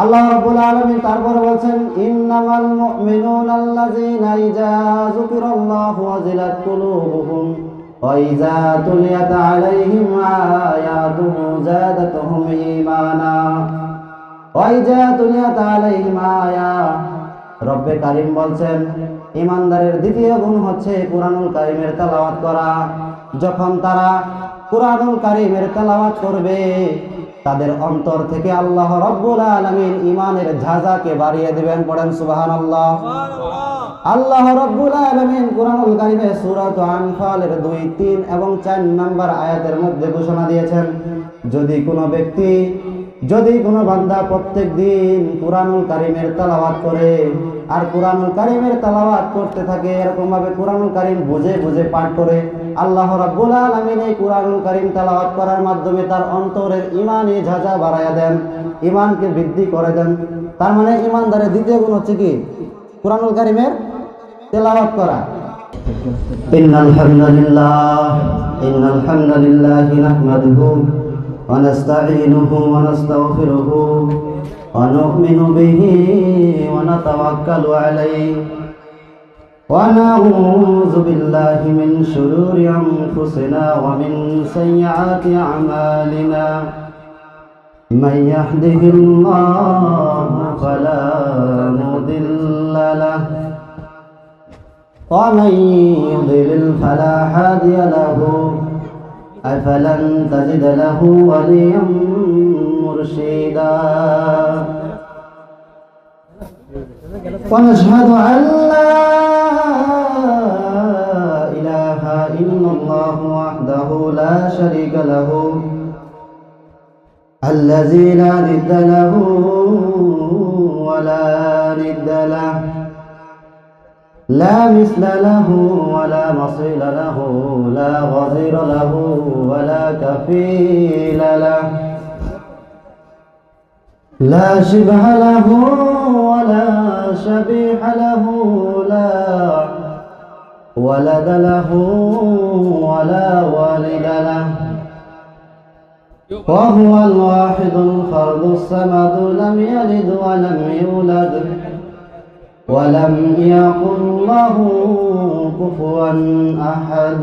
আল্লাহ রাব্বুল আলামিন তারপরে বলছেন, ইন্নামাল মুমিনুনা আল্লাযীনা ইযা যুকিরাল্লাহু ওয়াজিলাত কুলুবুহুম ওয়া ইযা তুলিয়াত আলাইহিম আয়াতুহু যাদাতুহুম ঈমানা ওয়া ইযা তুলিয়াত আলাইহিম আয়া রব্বে কারীম বলছেন ইমানদারের দ্বিতীয় গুণ হচ্ছে কুরআনুল কারীমের তেলাওয়াত করা। যখন তারা কুরআনুল কারীমের তেলাওয়াত করবে তাদের অন্তর থেকে আল্লাহ রব্বুল আলামিন ইমানের ঝাঁঝাকে বাড়িয়ে দিবেন। পড়েন সুবহানাল্লাহ। আল্লাহ আল্লাহ রব্বুল আলামিন কুরআনুল কারীমে সূরাত আনফালের 2 3 এবং চার নম্বর আয়াতের মধ্যে ঘোষণা দিয়েছেন যদি কোনো ব্যক্তি যদি কোনো বান্দা প্রত্যেক দিন কুরআনুল কারীমের তেলাওয়াত করে আর কুরআনুল কারীমের তেলাওয়াত করতে থাকে এরকম ভাবে কুরআনুল কারীম বুঝে বুঝে পাঠ করে। আল্লাহ রাব্বুল আলামিন এই কুরআনুল কারীম তেলাওয়াত করার মাধ্যমে তার অন্তরের ঈমানে ঝাঁঝা বাড়ায়া দেন ইমানকে বৃদ্ধি করে দেন। তার মানে ঈমানদারের দ্বিতীয় গুণ হচ্ছে কি? কুরআনুল কারীমের তেলাওয়াত করা। ইন্নাল হামদুলিল্লাহ ইন্নাল হামদুলিল্লাহ নাহমাদুহু ওয়া নাস্তাঈনুহু ওয়া নাস্তাগফিরুহু। ونؤمن به ونتوكل عليه. ونعوذ بالله من شرور أنفسنا ومن سيئات أعمالنا. من يهده الله فلا مضل له. ومن يضلل فلا هادي له. أفلن تجد له وليا مرشدا. ونشهد أن لا إله إلا الله وحده لا شريك له الذي لا ند له ولا ند له لا مثل له ولا مصير له لا غزير له ولا كفيل له. لا شبه له ولا شبيح له لا ولد له ولا والد له. وهو الواحد الفرد الصمد لم يلد ولم يولد ولم يكن له كفوا أحد.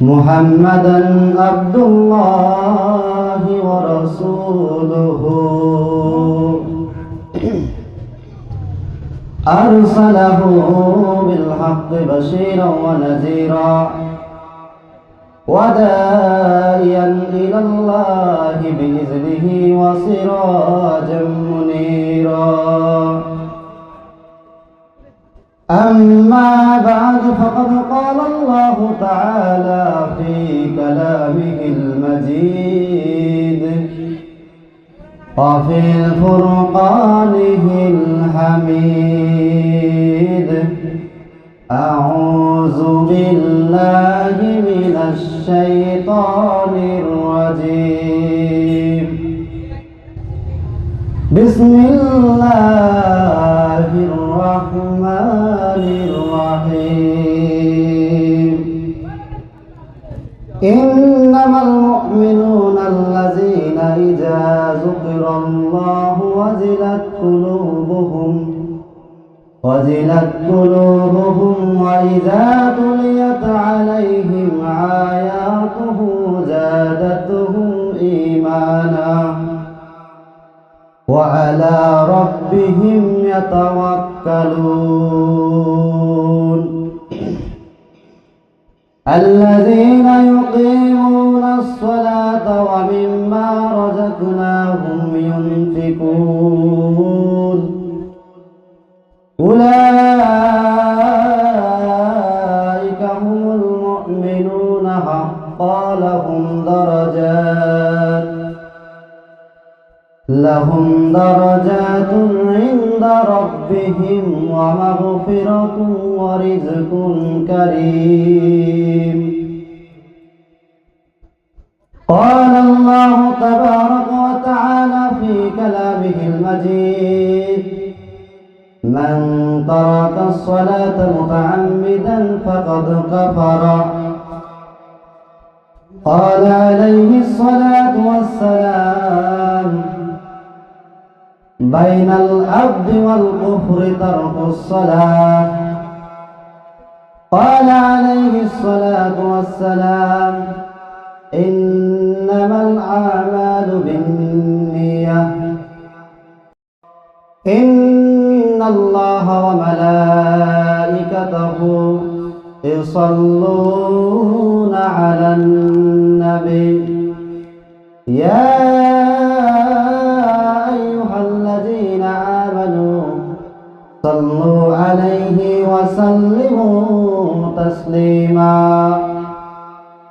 محمدا عبد الله ورسوله. أرسله بالحق بشيرا ونذيرا. وداعيا الشيطان الرجيم بسم الله الرحمن الرحيم إنما المؤمنون الذين إذا ذكر الله وزلت قلوبهم وزلت قلوبهم وإذا تليت عليهم آياته وعلى ربهم يتوكلون. الذين يقيمون الصلاة ومما رزقناهم ينفقون. أولئك هم المؤمنون حقا لهم درجات لهم درجات عند ربهم ومغفرة ورزق كريم. قال الله تبارك وتعالى في كلامه المجيد من ترك الصلاة متعمدا فقد كفر قال عليه الصلاة بين العبد والكفر ترك الصلاة. قال عليه الصلاة والسلام إنما الأعمال بالنية. إن الله وملائكته يصلون على النبي. يا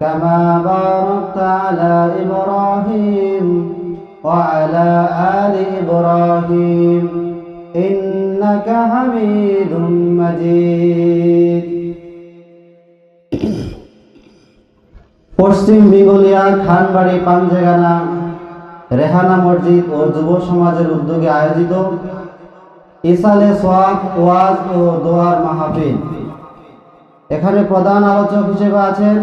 كما باركت على إبراهيم وعلى آل إبراهيم إنك حميد مجيد পশ্চিম বিগলিয়া খানবাড়ি পাঞ্জেগানা রেহানা মসজিদ ও যুব সমাজের উদ্যোগে আয়োজিত ইসালে সোয়াব ওয়াজ ও দোয়ার মাহফিল এখানে প্রধান আলোচক হিসেবে আছেন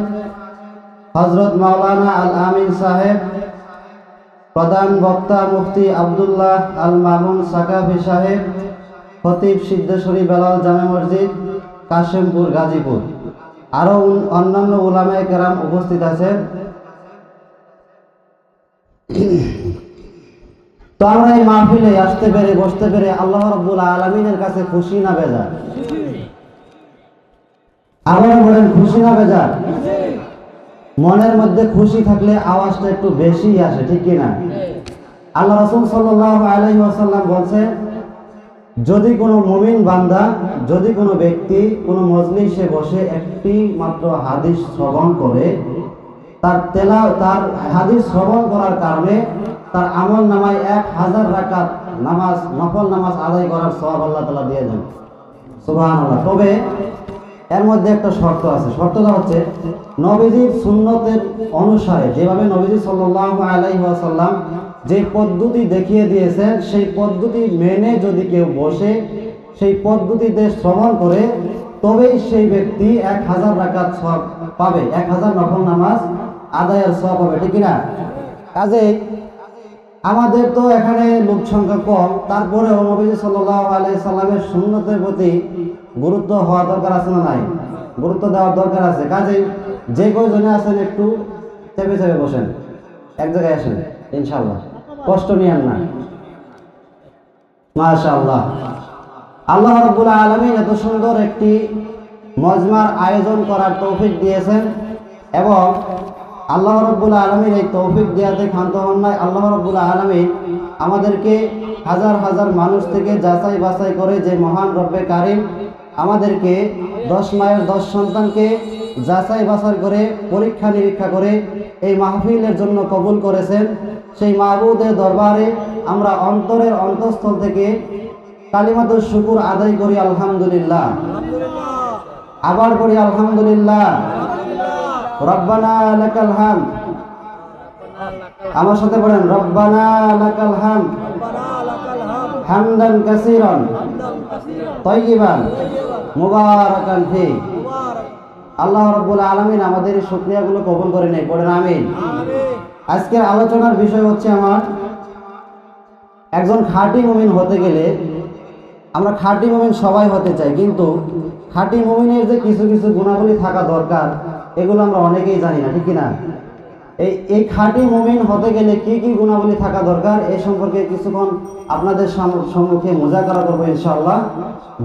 হজরত মাওলানা আল আমিন সাহেব, প্রধান বক্তা মুফতি আবদুল্লাহ আল মামুন সাকাফি সাহেব, খতিব সিদ্ধেশ্বরী বেলাল জামে মসজিদ, কাশেমপুর, গাজীপুর। আরও অন্যান্য উলামায়ে কেরাম উপস্থিত আছেন তো আমরা এই মাহফিলে আসতে পেরে, বসতে পেরে আল্লাহ রব্বুল আলমিনের কাছে খুশি না বেজার? আবার বলেন, খুশি না বেজার? মনের মধ্যে খুশি থাকলে আওয়াজটা একটু বেশি আসে, ঠিক কিনা আল্লাহ রসুল আসাল্লাম বলছে, যদি কোনো মমিন বান্দা, যদি কোনো ব্যক্তি কোনো মজলিসে বসে একটি মাত্র হাদিস শ্রবণ করে, তার তেলা, তার হাদিস শ্রবণ করার কারণে তার আমল নামায় এক হাজার রাকাত নামাজ, নফল নামাজ আদায় করার সব আল্লাহ তালা দিয়ে দেন। তবে এর মধ্যে একটা শর্ত আছে। শর্তটা হচ্ছে নবীজির সুন্নতের অনুসারে, যেভাবে নবীজি সাল্লাহ আলাইহি ওয়াসাল্লাম যে পদ্ধতি দেখিয়ে দিয়েছেন, সেই পদ্ধতি মেনে যদি কেউ বসে, সেই পদ্ধতিতে শ্রবণ করে, তবেই সেই ব্যক্তি এক হাজার রাকাত সব পাবে। এক হাজার নফল নামাজ আদায়ের সব পাবে, ঠিক না কাজেই আমাদের তো এখানে লোক সংখ্যা কম আলাই সাল্লামের সুন্নতের প্রতি গুরুত্ব হওয়া দরকার আছে না নাই? গুরুত্ব দেওয়ার দরকার আছে। কাজেই যে কয়জনে আছেন একটু চেপে চেপে বসেন। এক জায়গায় আসেন ইনশাল্লাহ কষ্ট নিয়েন না। মাশাআল্লাহ। আল্লাহ রব্বুল আলমী এত সুন্দর একটি মজমার আয়োজন করার তৌফিক দিয়েছেন এবং আল্লাহ রব্বুল আলমীর এই তৌফিক দেওয়াতে ক্ষান্ত হন নাই। আল্লাহ রব্বুল আলমিন আমাদেরকে হাজার হাজার মানুষ থেকে যাচাই বাছাই করে যে মহান রব্বে কারিম আমাদেরকে দশ মায়ের দশ সন্তানকে যাচাই বাছাই করে, পরীক্ষা নিরীক্ষা করে এই মাহফিলের জন্য কবুল করেছেন। সেই মাহবুদের দরবারে আমরা অন্তরের অন্তঃস্থল থেকে কালিমাতুর শুকুর আদায় করি, আলহামদুলিল্লাহ। আবার করি আলহামদুলিল্লাহ। রব্বানা লাকাল হাম। আমার সাথে বলেন রব্বানা লাকাল হাম। হামদান কাসীরান তয়্যিবান মুবারাকান ফি। আল্লাহ রাব্বুল আলামিন আমাদের এই শুকরিয়াগুলো কবুল করে নেই পড়েন, আমিন। আজকের আলোচনার বিষয় হচ্ছে আমার, একজন খাঁটি মুমিন হতে গেলে আমরা খাঁটি মুমিন সবাই হতে চাই, কিন্তু খাঁটি মুমিনের যে কিছু কিছু গুণাবলী থাকা দরকার এগুলো আমরা অনেকেই জানি না, ঠিক না এই এই খাঁটি মুমিন হতে গেলে কি কি গুণাবলী থাকা দরকার? এই সম্পর্কে কিছুক্ষণ আপনাদের সাম- সম্মুখে মোজাকারা করব ইনশাআল্লাহ।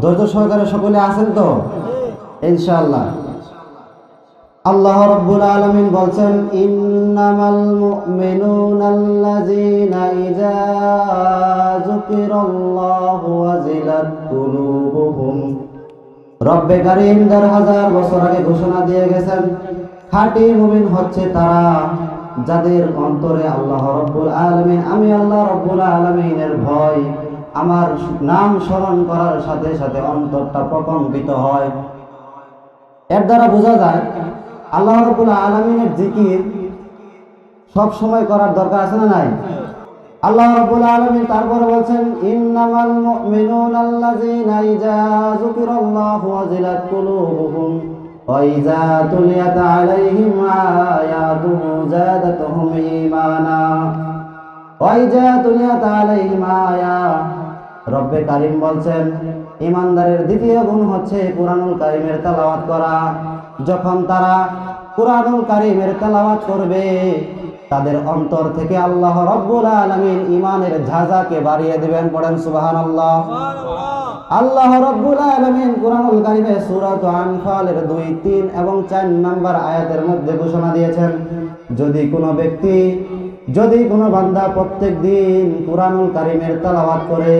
ধৈর্য সহকারে সকলে আছেন তো? ইনশাআল্লাহ। আল্লাহ রাব্বুল আলামিন বলছেন, ইন্নামাল মুমিনুনাল্লাযীনা ইযা যুকিরাল্লাহু রব্বে কারিম দেড় হাজার বছর আগে ঘোষণা দিয়ে গেছেন, খাঁটি মুমিন হচ্ছে তারা যাদের অন্তরে আল্লাহ রব্বুল আলমিন। আমি আল্লাহ রব্বুল আলমিনের ভয়, আমার নাম স্মরণ করার সাথে সাথে অন্তরটা প্রকম্পিত হয়। এর দ্বারা বোঝা যায়, আল্লাহ রব্বুল আলমিনের জিকির সব সময় করার দরকার আছে না নাই? আল্লাহ রাব্বুল আলামিন তারপরে বলছেন, ইন্নামাল মুমিনুনা আল্লাযীনা ইযা যুকিরাল্লাহু ওয়াজিলাত কুলুবুহুম ওয়া ইযা তুলিয়াত আলাইহিম আয়াতুহু যাদাতুহুম ঈমানা ওয়া ইযা তুলিয়াত আলাইহিম আয়া রব্বে কারীম বলছেন ইমানদারের দ্বিতীয় গুণ হচ্ছে কুরআনুল কারীমের তেলাওয়াত করা। যখন তারা কুরআনুল কারীমের তেলাওয়াত করবে তাদের অন্তর থেকে আল্লাহ রব্বুল আলমিন ইমানের ঝাঁঝাকে বাড়িয়ে দিবেন। পড়েন সুবাহান আল্লাহ আল্লাহ রব্বুল আলমিন কোরআনুল কারিমে সূরাত আনফালের দুই তিন এবং চার নাম্বার আয়াতের মধ্যে ঘোষণা দিয়েছেন যদি কোনো ব্যক্তি যদি কোনো বান্দা প্রত্যেক দিন কোরআনুল কারিমের তালাওয়াত করে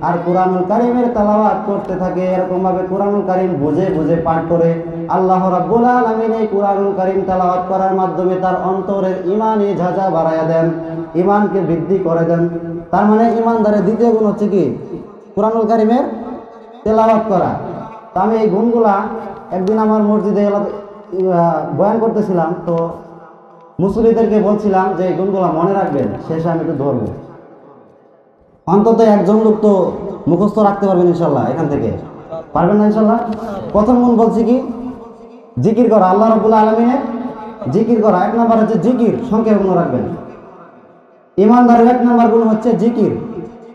আর কোরআনুল কারিমের তালাওয়াত করতে থাকে এরকম ভাবে কোরআনুল কারিম বুঝে বুঝে পাঠ করে আল্লাহ রাব্বুল আলামিন এই কোরআনুল কারিম তালাওয়াত করার মাধ্যমে তার অন্তরের ইমানে ঝাঁঝা বাড়াইয়া দেন ইমানকে বৃদ্ধি করে দেন। তার মানে ইমানদারের দ্বিতীয় গুণ হচ্ছে কি? কোরআনুল কারিমের তেলাওয়াত করা। তো আমি এই গুণগুলা একদিন আমার মসজিদে বয়ান করতেছিলাম, তো মুসলিদেরকে বলছিলাম যে এই গুণগুলা মনে রাখবেন, শেষে আমি একটু ধরবো। অন্তত একজন লোক তো মুখস্থ রাখতে পারবেন ইনশাল্লাহ এখান থেকে। পারবেন না ইনশাল্লাহ? প্রথম গুণ বলছি কি? জিকির করা, আল্লাহ রবুল আলমিনের জিকির করা, এক নাম্বার হচ্ছে জিকির সংখ্যায় গুণ রাখবেন। ইমানদারের এক নাম্বার গুণ হচ্ছে জিকির।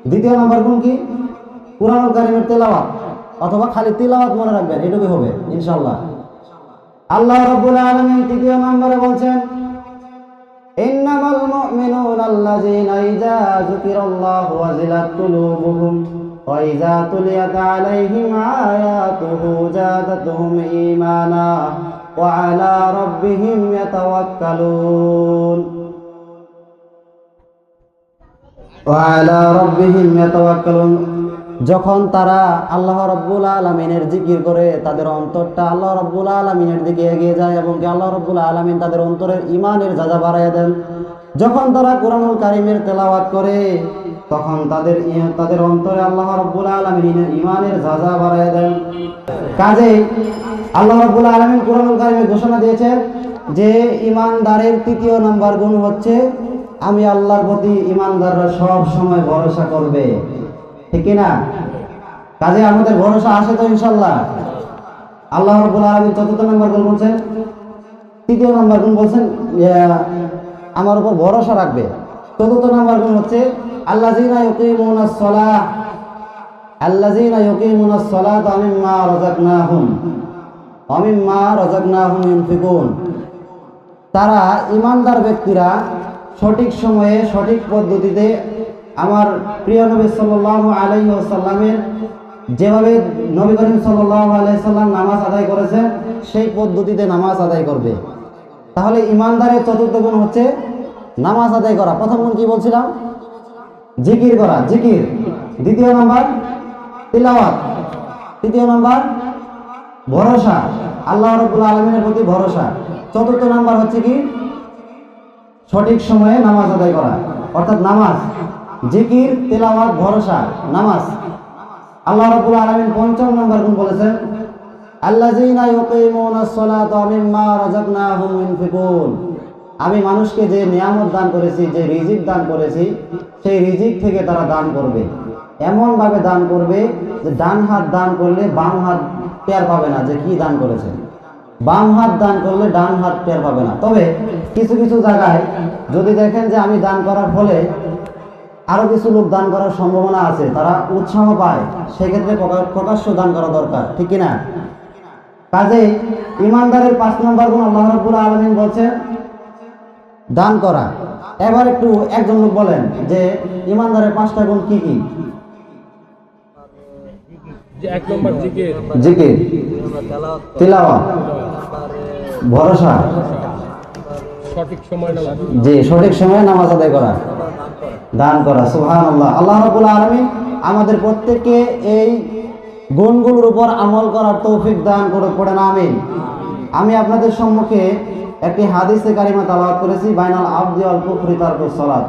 দ্বিতীয় নাম্বার গুণ কি? পুরানো কারিমের তেলাওয়াত, অথবা খালি তেলাওয়াত মনে রাখবেন, এটুকুই হবে ইনশাল্লাহ আল্লাহ রাব্বুল আলামিন তৃতীয় নম্বরে বলছেন, ইন্নামাল আল্লাযীনা ইযা যুকিরাল্লাহু ওয়াজিলাত কুলুবুহুম। ওয়া যখন তারা আল্লাহ রব্বুল আলমিনের জিকির করে তাদের অন্তরটা আল্লাহ রব্বুল আলমিনের দিকে এগিয়ে যায় এবং আল্লাহ রব্বুল আলমিন তাদের অন্তরের ইমানের যাজা বাড়াইয়া দেন। যখন তারা কোরআনুল কারিমের তেলাওয়াত করে তখন তাদের ই- তাদের অন্তরে আল্লাহ রব্বুল আলমিনের ইমানের যাজা বাড়াইয়া দেন। কাজেই আল্লাহ রব্বুল আলমিন কোরআনুল কারিমে ঘোষণা দিয়েছেন যে ইমানদারের তৃতীয় নাম্বার গুণ হচ্ছে আমি আল্লাহর প্রতি ইমানদাররা সব সময় ভরসা করবে। ঠিক না কাজে আমাদের ভরসা আসে তো ইনশাল্লাহ আল্লাহ রব্বুল আলমী চতুর্থ নম্বর গুণ বলছেন তৃতীয় নম্বর গুণ বলছেন ইয়া, আমার উপর ভরসা রাখবে। চতুর্থ নম্বর গুণ হচ্ছে ইউনফিকুন। তারা ইমানদার ব্যক্তিরা সঠিক সময়ে, সঠিক পদ্ধতিতে আমার প্রিয় নবী সাল্লাল্লাহু আলাইহি ওয়াসাল্লামের যেভাবে নবী করিম সাল্লাল্লাহু সাল্লাম নামাজ আদায় করেছেন, সেই পদ্ধতিতে নামাজ আদায় করবে। তাহলে ইমানদারের চতুর্থ গুণ হচ্ছে নামাজ আদায় করা। প্রথম গুণ কি বলছিলাম? জিকির করা, জিকির। দ্বিতীয় নাম্বার, তিলাওয়াত। তৃতীয় নাম্বার, ভরসা। আল্লাহ রব্বুল আলমিনের প্রতি ভরসা। চতুর্থ নাম্বার হচ্ছে কি? সঠিক সময়ে নামাজ আদায় করা। অর্থাৎ নামাজ। জিকির, তেলাওয়াত, ভরসা, নামাজ। আল্লাহ রাব্বুল আলামিন পঞ্চম নম্বর গুণ বলেছেন? আল্লাহ আল্লাযীনা ইউকিমুনাস সালাতা মিম্মা রাযাকনাহুম ইউনফিকুন আমি মানুষকে যে নিয়ামত দান করেছি, যে রিজিক দান করেছি, সেই রিজিক থেকে তারা দান করবে। এমনভাবে দান করবে যে ডান হাত দান করলে বাম হাত টের পাবে না, যে কি দান করেছে। বাম হাত দান করলে ডান হাত টের পাবে না। তবে কিছু কিছু জায়গায় যদি দেখেন যে আমি দান করার ফলে আরও কিছু লোক দান করার সম্ভাবনা আছে, তারা উৎসাহ পায়, সেক্ষেত্রে প্রকাশ্য দান করা দরকার, ঠিক কিনা? কাজে ইমানদারের পাঁচ নম্বর গুণ আল্লাহ রাব্বুল আলামিন বলছেন দান করা। এবার একটু একজন লোক বলেন যে ইমানদারের পাঁচটা গুণ কি কি? জিকির। তিলাওয়া ভরসা। সঠিক সময় নামাজ যে সঠিক সময়ে নামাজ আদায় করা। দান করা সুহান আল্লাহ আল্লাহ রবুল আলমী আমাদের প্রত্যেককে এই গুণগুলোর উপর আমল করার তৌফিক দান করে পড়েন আমিন। আমি আপনাদের সম্মুখে একটি হাদিসে কারিমা তালাওয়াত করেছি বাইনাল আব্দি অল কুফরি তারকুস সালাত।